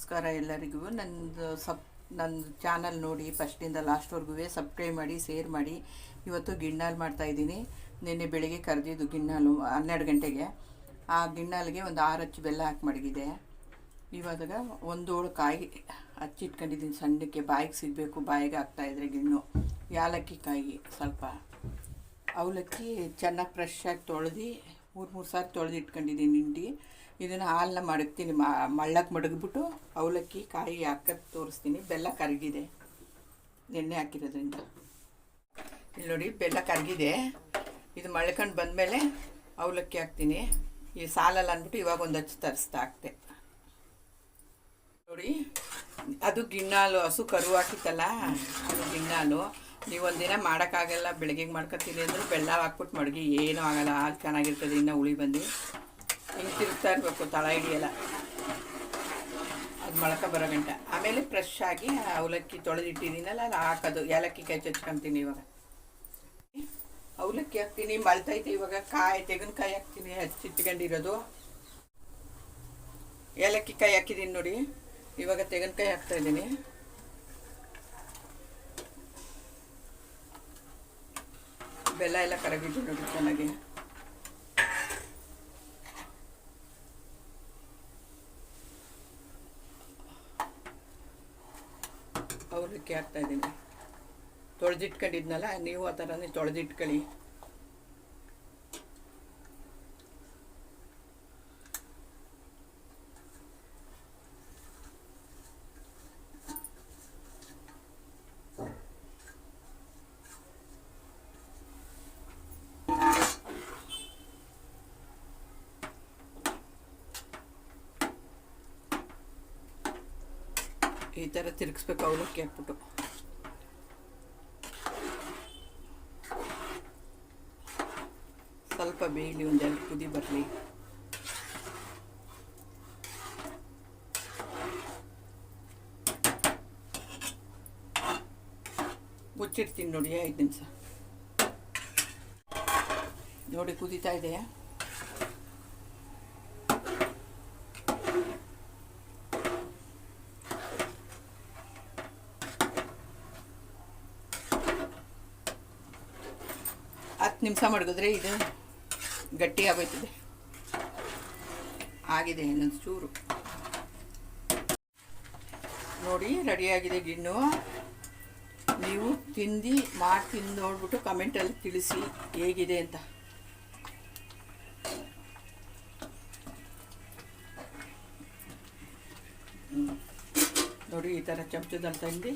ನಮಸ್ಕಾರ ಎಲ್ಲರಿಗೂ. ನಂದು ಸಬ್ ನನ್ನ ಚಾನಲ್ ನೋಡಿ ಫಸ್ಟಿಂದ ಲಾಸ್ಟ್ವರೆಗೂ ಸಬ್ಸ್ಕ್ರೈಬ್ ಮಾಡಿ, ಶೇರ್ ಮಾಡಿ. ಇವತ್ತು ಗಿಣ್ಣಾಲು ಮಾಡ್ತಾಯಿದ್ದೀನಿ ನಿನ್ನೆ ಬೆಳಿಗ್ಗೆ ಕರೆದಿದ್ದು ಗಿಣ್ಣಾಲು, ಹನ್ನೆರಡು ಗಂಟೆಗೆ. ಆ ಗಿಣ್ಣಾಲಿಗೆ ಒಂದು ಆರು ಅಚ್ಚು ಬೆಲ್ಲ ಹಾಕಿ ಮಡಗಿದೆ ಇವಾಗ ಒಂದೋಳು ಕಾಯಿ ಹಚ್ಚಿಟ್ಕೊಂಡಿದ್ದೀನಿ ಸಣ್ಣಕ್ಕೆ ಬಾಯಿಗೆ ಸಿಗಬೇಕು, ಬಾಯಿಗೆ ಹಾಕ್ತಾಯಿದ್ರೆ ಗಿಣ್ಣು. ಯಾಲಕ್ಕಿ ಕಾಯಿ ಸ್ವಲ್ಪ. ಅವಲಕ್ಕಿ ಚೆನ್ನಾಗಿ ಫ್ರೆಶ್ಶಾಗಿ ತೊಳೆದು ಮೂರು ಮೂರು ಸಾರಿ ತೊಳೆದು ಇಟ್ಕೊಂಡಿದ್ದೀನಿ ಹಿಂಡಿ. ಇದನ್ನು ಹಾಲನ್ನ ಮಡಗ್ತೀನಿ ಮಳ್ಳಕ್ಕೆ ಮಡಗಿಬಿಟ್ಟು ಅವಲಕ್ಕಿ, ಕಾಯಿ ಹಾಕಕ್ಕೆ ತೋರಿಸ್ತೀನಿ. ಬೆಲ್ಲ ಕರಗಿದೆ. ಎಣ್ಣೆ ಹಾಕಿರೋದ್ರಿಂದ. ಇಲ್ಲಿ ನೋಡಿ, ಬೆಲ್ಲ ಕರಗಿದೆ. ಇದು ಮಳ್ಕೊಂಡು ಬಂದಮೇಲೆ ಅವಲಕ್ಕಿ ಹಾಕ್ತೀನಿ. ಈ ಸಾಲಲ್ಲ ಅಂದ್ಬಿಟ್ಟು ಇವಾಗ ಒಂದು ಹಚ್ಚು ತರಿಸ್ತಾ ಹಾಕ್ತೆ. ನೋಡಿ, ಅದು ಗಿಣ್ಣಾಲು, ಹಸು ಕರು ಹಾಕಿತ್ತಲ್ಲ, ಅದು ಗಿಣ್ಣಾಲು. ನೀವು ಒಂದಿನ ಮಾಡೋಕ್ಕಾಗಲ್ಲ ಬೆಳಗ್ಗೆ ಮಾಡ್ಕೊತೀನಿ ಅಂದರೆ ಬೆಲ್ಲ ಹಾಕ್ಬಿಟ್ಟು ಮಡಗಿ, ಏನೂ ಆಗಲ್ಲ, ಹಾಲು ಚೆನ್ನಾಗಿರ್ತದೆ, ಇನ್ನೂ ಉಳಿ ಬಂದು. ಹಿಂಗೆ ತಿರುಗ್ತಾ ಇರಬೇಕು, ತಳ ಹಿಡಿಯಲ್ಲ. ಅದು ಮೊಳಕ ಬರೋ ಗಂಟೆ. ಆಮೇಲೆ ಫ್ರೆಶ್ ಆಗಿ ಅವಲಕ್ಕಿ ತೊಳೆದಿಟ್ಟಿದ್ದೀನಲ್ಲ ಅದು ಹಾಕೋದು. ಏಲಕ್ಕಿ ಕೈ ಚಚ್ಕೊತೀನಿ ಇವಾಗ. ಅವಲಕ್ಕಿ ಹಾಕ್ತೀನಿ ಮಳ್ತೈತೆ ಇವಾಗ. ಕಾಯಿ, ತೆಂಗಿನಕಾಯಿ ಹಾಕ್ತೀನಿ ಹಚ್ಚಿಟ್ಕೊಂಡಿರೋದು ಏಲಕ್ಕಿ ಕಾಯಿ ಹಾಕಿದ್ದೀನಿ ನೋಡಿ. ಇವಾಗ ತೆಂಗಿನಕಾಯಿ ಹಾಕ್ತಾ ಇದ್ದೀನಿ. ಬೆಲ್ಲ ಎಲ್ಲ ನೋಡಿ ಚೆನ್ನಾಗಿ ಅವಲಕ್ಕಿ ಹಾಕ್ತಾ ಇದ್ದೀನಿ. ತೊಳೆದಿಟ್ಕೊಂಡಿದ್ನಲ್ಲ ನೀವು ಆ ಥರನೇ ತೊಳೆದಿಟ್ಕೊಳ್ಳಿ. ಈ ಥರ ತಿರುಗಿಸ್ಬೇಕು ಅವಲಕ್ಕಿ ಹಾಕ್ಬಿಟ್ಟು ಸ್ವಲ್ಪ ಬೇಯಲಿ ಒಂದೆರಡು ಕುದಿ ಬರಲಿ. ಮುಚ್ಚಿಡ್ತೀನಿ ನೋಡಿ, ಐದು ನಿಮಿಷ. ನೋಡಿ, ಕುದೀತಾ ಇದೆಯಾ? ಹತ್ತು ನಿಮಿಷ ಮಡಗಿದ್ರೆ ಇದು ಗಟ್ಟಿ ಆಗೋಯ್ತದೆ. ಆಗಿದೆ ಇನ್ನೊಂದು ಚೂರು. ನೋಡಿ ರೆಡಿಯಾಗಿದೆ ಗಿಣ್ಣು. ನೀವು ತಿಂದು, ಮಾಡಿ ತಿಂದು ನೋಡ್ಬಿಟ್ಟು ಕಮೆಂಟಲ್ಲಿ ತಿಳಿಸಿ ಹೇಗಿದೆ ಅಂತ. ನೋಡಿ, ಈ ಥರ ಚಮಚದಲ್ಲಿ ತಂದು